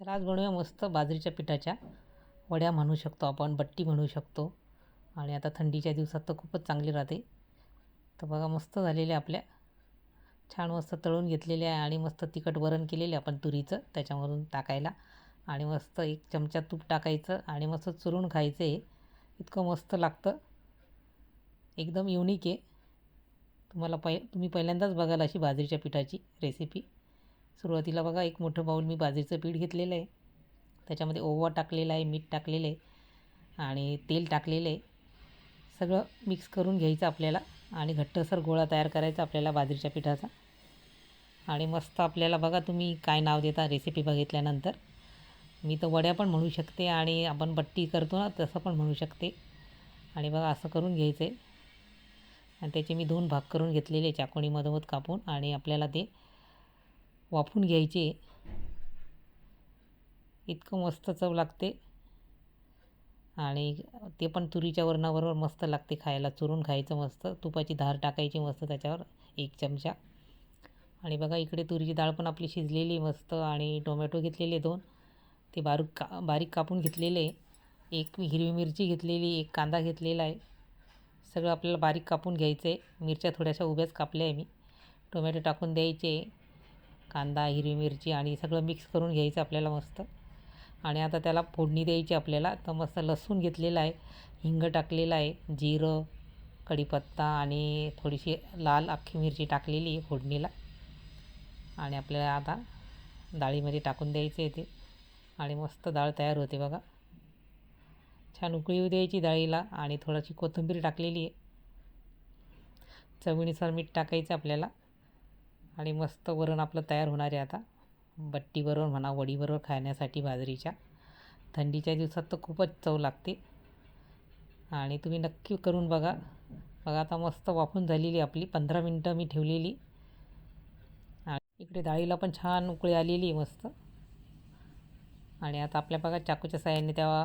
तर आज बनवूया मस्त बाजरीच्या पिठाच्या. वड्या म्हणू शकतो आपण बट्टी म्हणू शकतो. आणि आता थंडीच्या दिवसात तर खूपच चांगली राहते. तर बघा मस्त झालेल्या आपल्या. छान मस्त तळून घेतलेले आहे आणि मस्त तिखट वरण केलेले आपण तुरीचं त्याच्यामधून टाकायला. आणि मस्त एक चमचा तूप टाकायचं आणि मस्त चुरून खायचं आहे इतकं मस्त लागतं. एकदम युनिक आहे. तुम्हाला पै तुम्ही पहिल्यांदाच बघाल अशी बाजरीच्या पिठाची रेसिपी सुरुवातीला बघा एक मोठं बाऊल मी बाजरीचं पीठ घेतलेलं आहे. त्याच्यामध्ये ओवा टाकलेला आहे मीठ टाकलेलं आहे आणि तेल टाकलेलं आहे. सगळं मिक्स करून घ्यायचं आपल्याला आणि घट्टसर गोळा तयार करायचा आपल्याला बाजरीच्या पिठाचा. आणि मस्त आपल्याला बघा तुम्ही काय नाव देता रेसिपी बघितल्यानंतर. मी तर वड्या पण म्हणू शकते आणि आपण बट्टी करतो ना तसं पण म्हणू शकते. आणि बघा असं करून घ्यायचं आहे आणि त्याचे मी दोन भाग करून घेतलेले चाकोणी मधोमध कापून आणि आपल्याला ते वाफून घ्यायचे. इतकं मस्त चव लागते. आणि ते पण तुरीच्या वरणाबरोबर मस्त लागते खायला. चुरून खायचं मस्त. तुपाची धार टाकायची मस्त त्याच्यावर एक चमचा. आणि बघा इकडे तुरीची डाळ पण आपली शिजलेली मस्त. आणि टोमॅटो घेतलेले दोन. ते बारीक का बारीक कापून घेतलेले. एक हिरवी मिरची घेतलेली एक कांदा घेतलेला आहे. सगळं आपल्याला बारीक कापून घ्यायचं आहे मिरच्या थोड्याशा उभ्याच कापल्या आहे मी. टोमॅटो टाकून द्यायचे. कांदा हिरवी मिरची आणि सगळं मिक्स करून घ्यायचं आपल्याला मस्त. आणि आता त्याला फोडणी द्यायची आपल्याला. तर मस्त लसूण घेतलेला आहे. हिंग टाकलेला आहे. जिरं कढीपत्ता आणि थोडीशी लाल अख्खी मिरची टाकलेली आहे फोडणीला. आणि आपल्याला आता डाळीमध्ये टाकून द्यायचे आहे ते. आणि मस्त डाळ तयार होते बघा. छान उकळी येऊ द्यायची डाळीला आणि थोडीशी कोथिंबीर टाकलेली आहे. चवीनुसार मीठ टाकायचं आपल्याला. आणि मस्त वरण आपलं तयार होणार आहे आता. बट्टीबरोबर म्हणा वडीबरोबर खाण्यासाठी बाजरीच्या. थंडीच्या दिवसात तर खूपच चव लागते. आणि तुम्ही नक्की करून बघा. बघा आता मस्त वाफून झालेली आपली. पंधरा मिनटं मी ठेवलेली. आणि इकडे डाळीला पण छान उकळी आलेली आहे मस्त. आणि आता आपल्या बघा चाकूच्या साह्याने त्या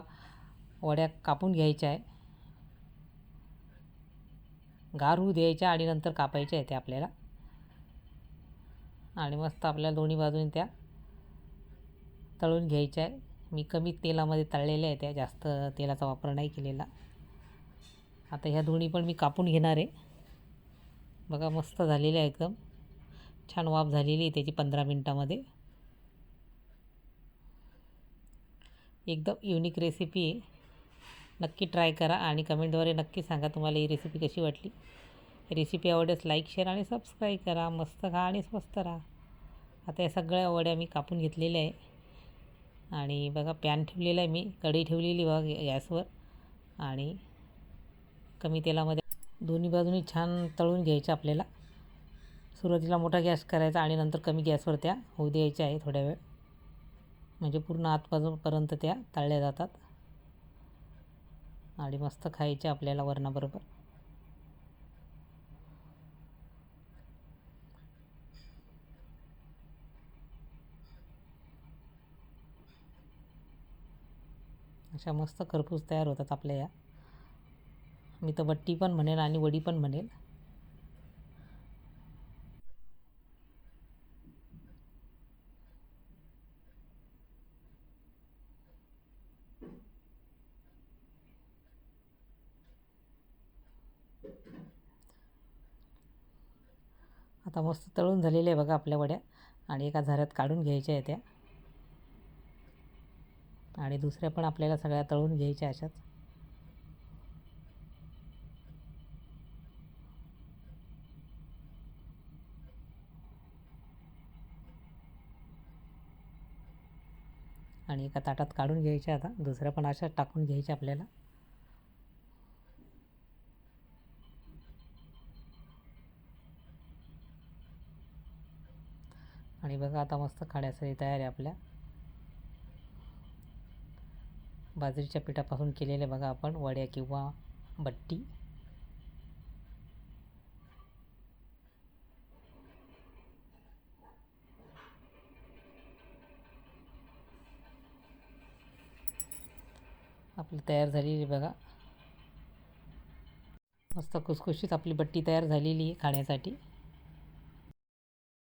वड्या कापून घ्यायच्या आहे. गार होऊ द्यायच्या आणि नंतर कापायच्या आहे त्या आपल्याला. आणि मस्त आपल्या दोन्ही बाजूने त्या तळून घ्यायच्या आहे मी कमी तेलामध्ये तळलेल्या आहे त्या जास्त तेलाचा वापर नाही केलेला. आता ह्या दोन्ही पण मी कापून घेणार आहे. बघा मस्त झालेल्या आहे एकदम. छान वाफ झालेली आहे त्याची पंधरा मिनटामध्ये. एकदम युनिक रेसिपी आहे. नक्की ट्राय करा आणि कमेंटद्वारे नक्की सांगा तुम्हाला ही रेसिपी कशी वाटली. रेसिपी आवडल्यास लाईक शेअर आणि सबस्क्राईब करा. मस्त खा आणि स्वस्त राहा. आता या सगळ्या वड्या मी कापून घेतलेल्या आहे. आणि बघा पॅन ठेवलेला आहे मी. कढी ठेवलेली बघा गॅसवर. आणि कमी तेलामध्ये दोन्ही बाजूनी छान तळून घ्यायचं आपल्याला. सुरुवातीला मोठा गॅस करायचा आणि नंतर कमी गॅसवर त्या होऊ द्यायच्या आहे थोड्या वेळ. म्हणजे पूर्ण आतपासूनपर्यंत त्या तळल्या जातात. आणि मस्त खायच्या आपल्याला वरणाबरोबर. अशा मस्त खरपूस तयार होतात आपल्या या. मी तर बट्टी पण म्हणेल आणि वडी पण म्हणेल. आता मस्त तळून झालेल्या आहे बघा आपल्या वड्या आणि एका झाऱ्यात काढून घ्यायच्या आहे त्या. आणि दुसऱ्या पण आपल्याला सगळ्या तळून घ्यायच्या अशाच. आणि एका ताटात काढून घ्यायच्या आता. दुसऱ्या पण अशा टाकून घ्यायच्या आपल्याला. आणि बघा आता मस्त खाण्यासाठी तयार आहे आपल्या. बाजरीच्या पिठापासून केलेले बघा आपण वड्या किंवा बट्टी. आपली तयार झालेली बघा. मस्त खुसखुशीत आपली बट्टी तयार झालेली आहे खाण्यासाठी.